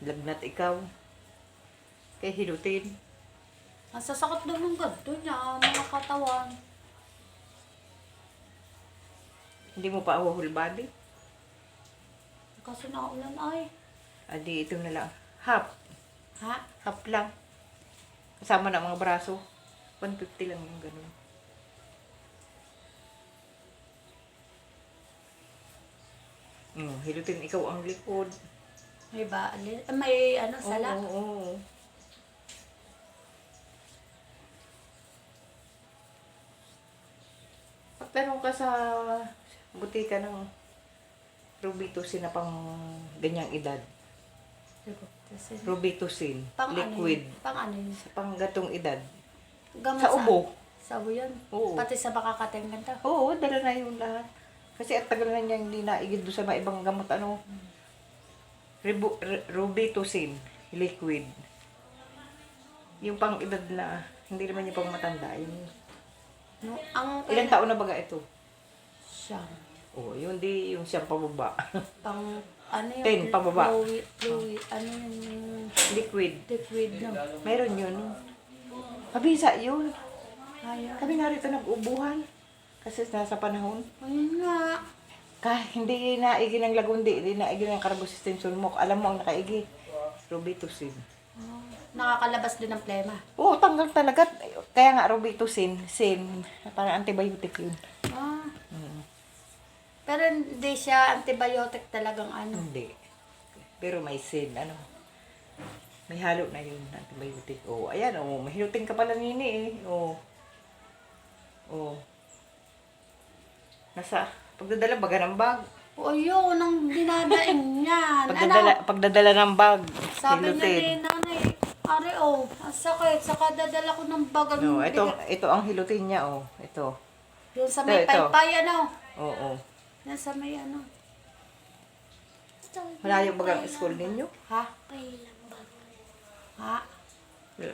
Lagnat ikaw. Kay hilutin. Ang sasakit daw ng ganito niya, mga katawan. Hindi mo pa whole body. Kasi naulan ay. Adi, ito na lang. Half. Ha? Half lang. Kasama na mga braso. 150 lang yung ganun. Mm, hilutin ikaw ang likod. May ba? ah, May ano, sala? Oo, oo, oo. Ka sa butika ng Robitussin na pang ganyang edad. Kasi, Robitussin, pang liquid. Ano, yun? pang ano yun? Sa pang gatong edad. Gamot Sa ubo. Sa ubo yun? Oo. Pati sa bakakating ganito? Oo, dala na yung lahat. Kasi at tagal na niya hindi naigid doon sa mga ibang gamot. Ano? Ribu, r- Robitussin, liquid. Yung pang edad na, hindi naman yung pang matanda. Yung, No, ang ilang taon na baga ito? Siyam. Oo, yun di yung siyang pababa. Pang ano yung Ten, pababa. Fluid, fluid, ano yung liquid. liquid no? Meron yun. Kabisa yun. Ayaw. Kami nga rito nag-ubuhan. Kasi nasa panahon. Ayun nga. Ka, hindi naigi ng lagundi, hindi naigi ng carbocysteine sulmok. Alam mo ang nakaigi. Robitussin. Oh, nakakalabas din ng plema. Oo, tanggal talaga. Kaya nga Robitussin, sin, parang antibiotic yun. Ah. Mm. Pero hindi siya antibiotic talagang ano. Hindi. Pero may sin, ano. May halo na yun, antibiotic. Oo, ayan, oo. Mahiluting ka pala nini eh. Oo. Oo. Nasa, pagdadala baga ng bag. O yun, ang dinadaing niyan. Pagdadala, ano? pagdadala ng bag. Sabi niya hilutin. ni nanay, Ari, oh, ang sakit. Saka dadala ko ng bagang No, ito, ito ang hilutin niya, oh. Ito. Yung sa may Ito, ito. paypay, ano? Oo. Yan sa may ano. Malayo baga ang school ninyo? Ha? Ha?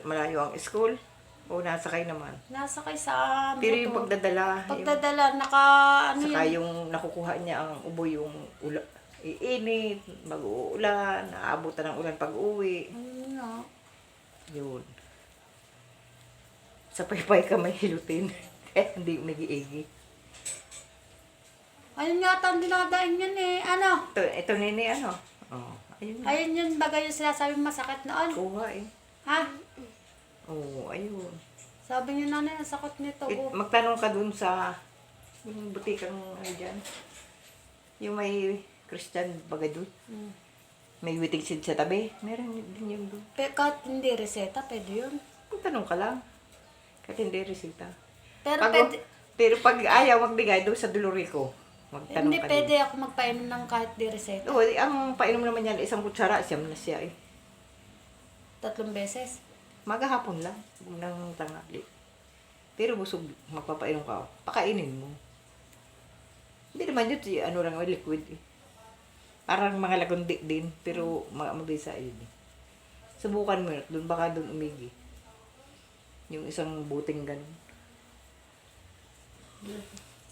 Malayo ang school? O nasa kayo naman? Nasa kay sa Pero yung motor. pagdadala, yung, Pagdadala, naka, ano saka yun? yung nakukuha niya ang ubo yung ula, iinit, mag-uulan, naabutan ng ulan pag uwi. Ano. Yun. Sa paypay ka may hilutin. Eh, hindi umigiigi. Ayun nga, ang dinadaing yan eh. Ano? Ito, ito nini, ano? Oh, ayun. Ayun yun, bagay yung sinasabi masakit noon. Kuha eh. Ha? Oo, oh, ayun. Sabi niyo nanay, ang sakit nito. It, Oh. magtanong ka dun sa yung butikang ano dyan. Yung may Christian bagay dun. Mm. May waiting seed sa tabi. Meron din yung dun. Pe, kahit hindi reseta, pwede yun. Magtanong ka lang. Kahit hindi resita. Pero Pag, pwede, pero pag ayaw magbigay doon sa Dolorico, magtanong hindi ka pwede din. ako magpainom ng kahit di reseta. Oo, eh, ang painom naman yan, isang kutsara, siyam na siya eh. Tatlong beses. Magahapon lang, huwag nang tangali. Pero busog, magpapainom ka, pakainin mo. Hindi naman yun, ano lang, liquid eh. Parang mga lagundi din, pero mabisa yun eh. Subukan mo, doon baka doon umigi. Yung isang buting ganun.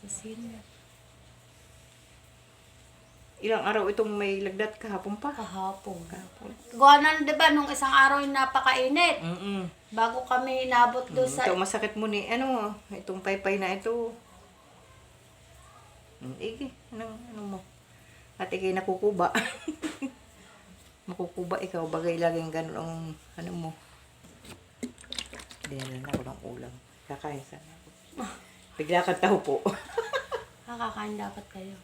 Sa sino? Ilang araw itong may lagdat kahapon pa. Kahapon. Kahapon. Gawa na, di ba, nung isang araw yung napakainit. Mm-mm. Bago kami inabot doon Mm, sa... Ito, masakit mo ni, ano, itong paypay na ito. Mm, Igi, anong, ano mo? At ikay nakukuba. Makukuba ikaw, bagay laging ganun ang, ano mo. Dinala na ako ng ulam. Kakain sana ako. Bigla kang tao po. Nakakain dapat kayo.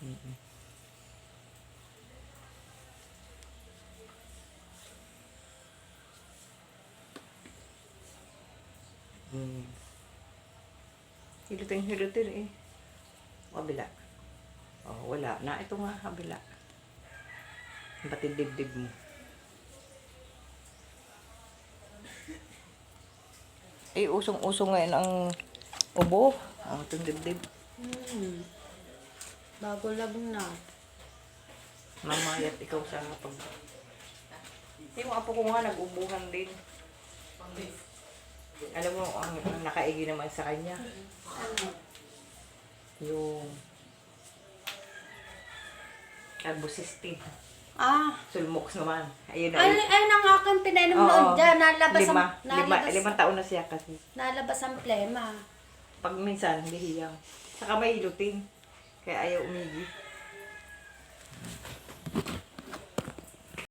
Mm. Hilutin, hilutin eh. Kabila. Oh, wala. Na, ito nga, kabila. Pati dibdib mo. Eh, usong-usong ngayon ang ubo. Ang itong dibdib. Hmm. Bago na. Mamayat ikaw sa pag... Yung apo ko nga, nag-ubuhan din. Alam mo, ang, ang nakaigi naman sa kanya. Yung... Carbocysteine. Ah. Sulmox naman. Ayun na. Ay, ay nang aking pinainom Oo. noon dyan. Nalabas lima, ang, lima, nalabas, limang taon na siya kasi. nalabas ang plema. Pag minsan, hindi hiyaw. Saka may ilutin. Kaya ayaw umigi.